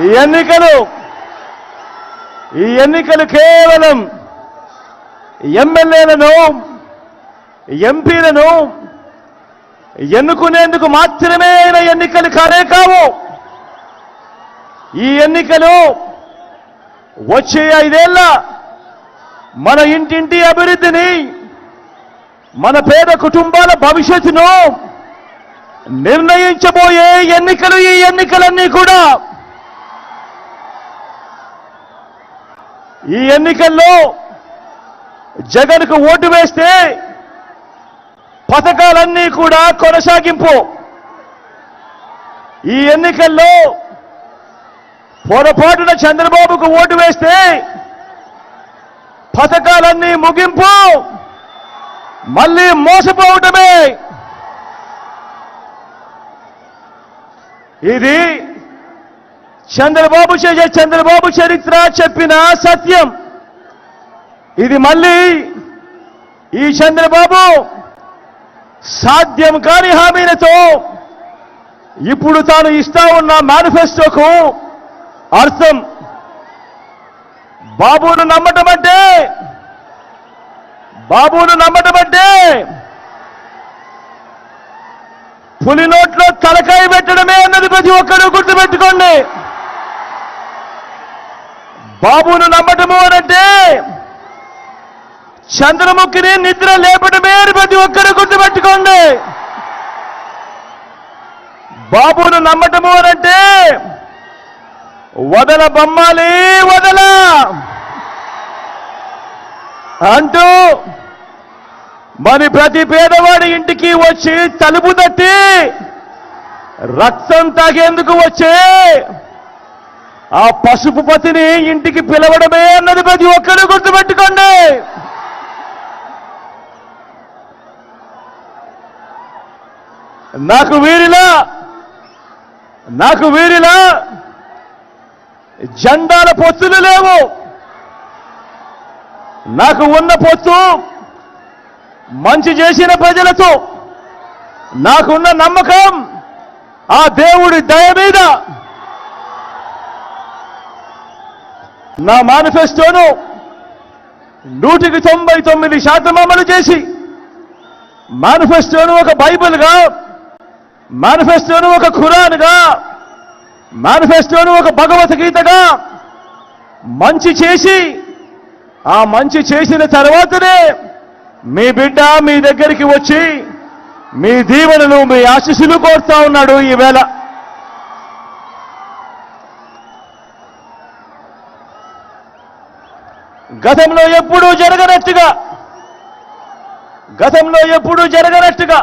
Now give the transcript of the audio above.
ఈ ఎన్నికలు ఈ ఎన్నికలు కేవలం ఎమ్మెల్యేలను ఎంపీలను ఎన్నుకునేందుకు మాత్రమే అయిన ఎన్నికలు కానే కావు. ఈ ఎన్నికలు వచ్చే ఐదేళ్ళ మన ఇంటింటి అభివృద్ధిని మన పేద కుటుంబాల భవిష్యత్తును నిర్ణయించబోయే ఎన్నికలు ఈ ఎన్నికలన్నీ కూడా ఈ ఎన్నికల్లో జగన్కు ఓటు వేస్తే పథకాలన్నీ కూడా కొనసాగింపు. ఈ ఎన్నికల్లో పొరపాటున చంద్రబాబుకు ఓటు వేస్తే పథకాలన్నీ ముగింపు. మళ్ళీ మోసపోవటమే. ఇది చంద్రబాబు చే- చంద్రబాబు చరిత్ర చెప్పిన సత్యం. ఇది మళ్ళీ ఈ చంద్రబాబు సాధ్యం కాని హామీలతో ఇప్పుడు తాను ఇస్తా ఉన్న మేనిఫెస్టోకు అర్థం. బాబును నమ్మటం అంటే బాబును నమ్మటం అంటే పులి నోట్లో తలకాయ పెట్టడమే అన్నది ప్రతి ఒక్కరూ గుర్తుపెట్టుకోండి. బాబును నమ్మటము అనంటే చంద్రముఖిని నిద్ర లేపటమే ప్రతి ఒక్కరు గుర్తుపెట్టుకోండి. బాబును నమ్మటము అనంటే వదల బొమ్మాలి వదల అంటూ మరి ప్రతి పేదవాడి ఇంటికి వచ్చి తలుపు తట్టి రక్తం తాగేందుకు వచ్చే ఆ పసుపు పతిని ఇంటికి పిలవడమే అన్నది ప్రతి ఒక్కరూ గుర్తుపెట్టుకోండి. నాకు వీరిలా నాకు వీరిలా జెండాల పొత్తులు లేవు. నాకు ఉన్న పొత్తు మంచి చేసిన ప్రజలతో నాకున్న నమ్మకం ఆ దేవుడి దయ మీద నా మేనిఫెస్టోను నూటికి తొంభై తొమ్మిది శాతం అమలు చేసి మేనిఫెస్టోను ఒక బైబిల్గా మేనిఫెస్టోను ఒక ఖురాన్గా మేనిఫెస్టోను ఒక భగవద్గీతగా మంచి చేసి ఆ మంచి చేసిన తర్వాతనే మీ బిడ్డ మీ దగ్గరికి వచ్చి మీ దీవెనలు మీ ఆశీస్సులు కోరుతా ఉన్నాడు ఈవేళ గతంలో ఎప్పుడూ జరగనట్టుగా గతంలో ఎప్పుడూ జరగనట్టుగా